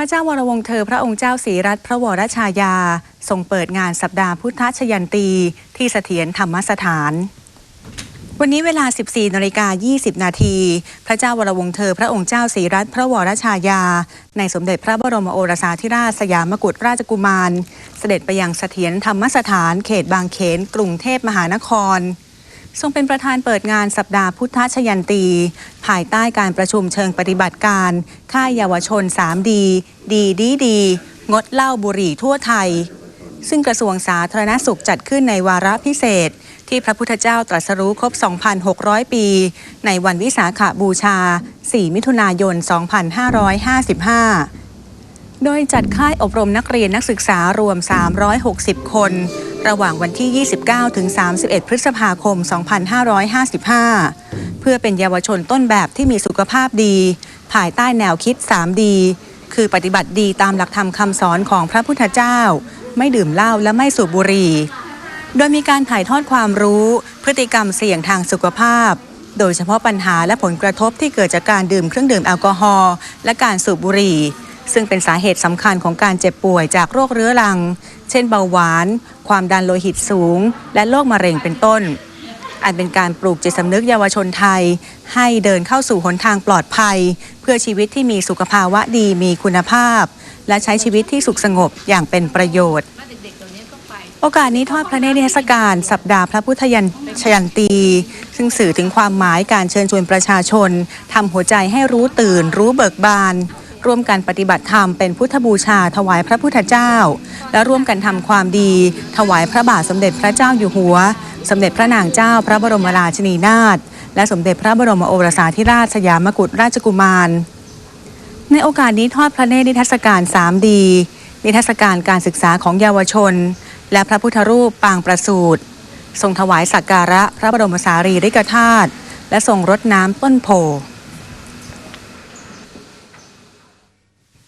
ระเจ้าวรวงเธอพระองค์เจ้าศรีรัตน์พระวรชายา ทรงเปิดงานสัปดาห์พุทธชยันตี ที่เสถียรธรรมสถาน วันนี้เวลา 14นาฬิกา20 นาที พระเจ้าวรวงเธอพระองค์เจ้าศรีรัตน์พระวรชายา ในสมเด็จพระบรมโอรสาธิราชสยามกุฎราชกุมาร เสด็จไปยังเสถียรธรรมสถานเขตบางเขน กรุงเทพมหานคร ทรงเป็นประธานเปิดงานสัปดาห์พุทธชยันตี ภายใต้การประชุมเชิงปฏิบัติการ ค่ายเยาวชน 3 ดี ดีดีดี งดเหล้าบุหรี่ทั่วไทย ซึ่งกระทรวงสาธารณสุขจัดขึ้นในวาระพิเศษ ที่พระพุทธเจ้าตรัสรู้ครบ 2,600 ปี ในวันวิสาขบูชา 4 มิถุนายน 2555 โดยจัดค่ายอบรมนักเรียนนักศึกษารวม 360 คน ระหว่างวันที่ 29 ถึง 31 พฤษภาคม 2555 เพื่อเป็นเยาวชนต้นแบบที่มีสุขภาพดี ภายใต้แนวคิด3ดีคือปฏิบัติดีตามหลักธรรมคำสอนของพระพุทธเจ้า ไม่ดื่มเหล้าและไม่สูบบุหรี่ โดยมีการถ่ายทอดความรู้ พฤติกรรมเสี่ยงทางสุขภาพ โดยเฉพาะปัญหาและผลกระทบที่เกิดจากการดื่มเครื่องดื่มแอลกอฮอล์และการสูบบุหรี่ ซึ่งเป็นสาเหตุสำคัญของการเจ็บป่วยจากโรคเรื้อรัง เช่นเบาหวาน ความดันโลหิตสูง และโรคมะเร็งเป็นต้น อันเป็นการปลูกจิตสำนึกเยาวชนไทย ให้เดินเข้าสู่หนทางปลอดภัย เพื่อชีวิตที่มีสุขภาวะดีมีคุณภาพ และใช้ชีวิตที่สุขสงบอย่างเป็นประโยชน์โอกาสนี้ทอดพระเนตรนิทรรศการสัปดาห์พระพุทธยันชยันตี ซึ่งสื่อถึงความหมายการเชิญชวนประชาชนทำหัวใจให้รู้ตื่นรู้เบิกบาน ร่วมกันปฏิบัติธรรมเป็นพุทธบูชาถวายพระพุทธเจ้า และร่วมกันทำความดี ถวายพระบาทสมเด็จพระเจ้าอยู่หัว สมเด็จพระนางเจ้าพระบรมราชินีนาถและสมเด็จพระบรมโอรสาธิราชสยามกุฎราชกุมาร ในโอกาสนี้ทอดพระเนตรนิทรรศการ3ดีนิทรรศการการศึกษาของเยาวชน และพระพุทธรูปปางประสูตรทรงถวายสักการะพระบรมสารีริกธาตุและทรงรดน้ำต้นโพ